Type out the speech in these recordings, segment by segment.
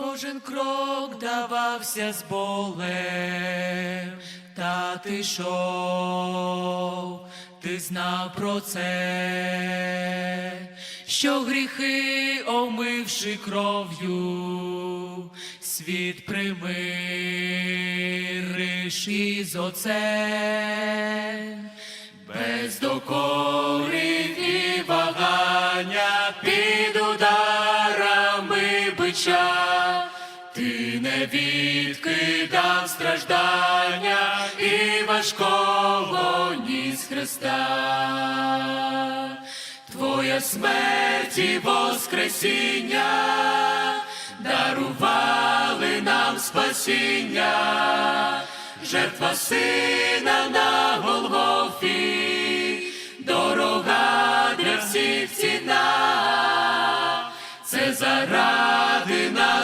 Кожен крок давався з болем, та ти йшов, ти знав про це, що гріхи, омивши кров'ю, світ примириш із отцем, без докорів і вагання під ударами бича, ти не відкидав страждання і важкого ніс Христа. Твоя смерть і воскресіння дарували нам спасіння, жертва сина на Голгофі, дорога для всіх ціна, це заради нас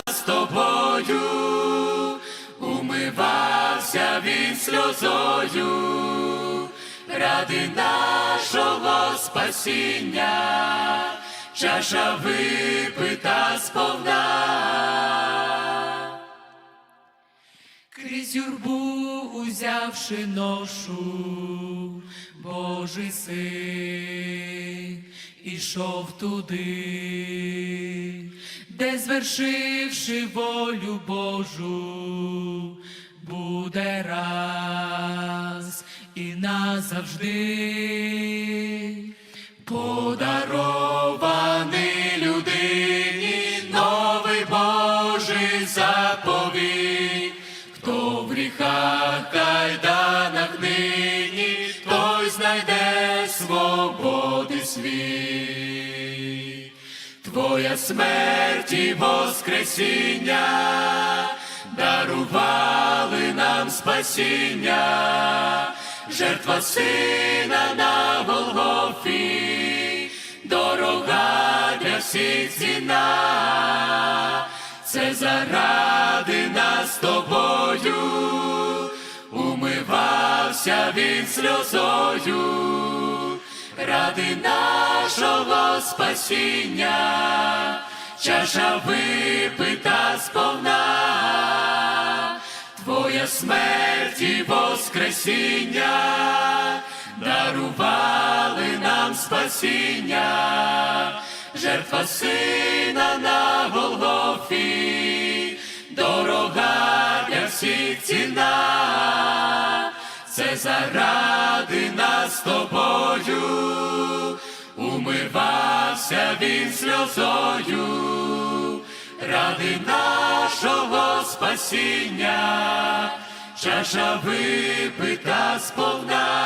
сльозою, ради нашого спасіння, чаша випита сповна. Крізь юрбу узявши ношу, Божий син ішов туди, де звершивши волю Божу, буде раз і назавжди. Подарований людині новий Божий заповідь, хто в гріхах кайданах нині, той знайде свободи світ. Твоя смерть і воскресіння дарували нам спасіння, жертва сина на Голгофі, дорога для всіх ціна, це заради нас тобою, умивався він сльозою, ради нашого спасіння, чаша випита Смерть і воскресіння дарували нам спасіння, жертва сина на Голгофі, дорога для всіх ціна, це заради нас тобою, умивався він сльозою, ради нашого спасіння, чаша випита сповна.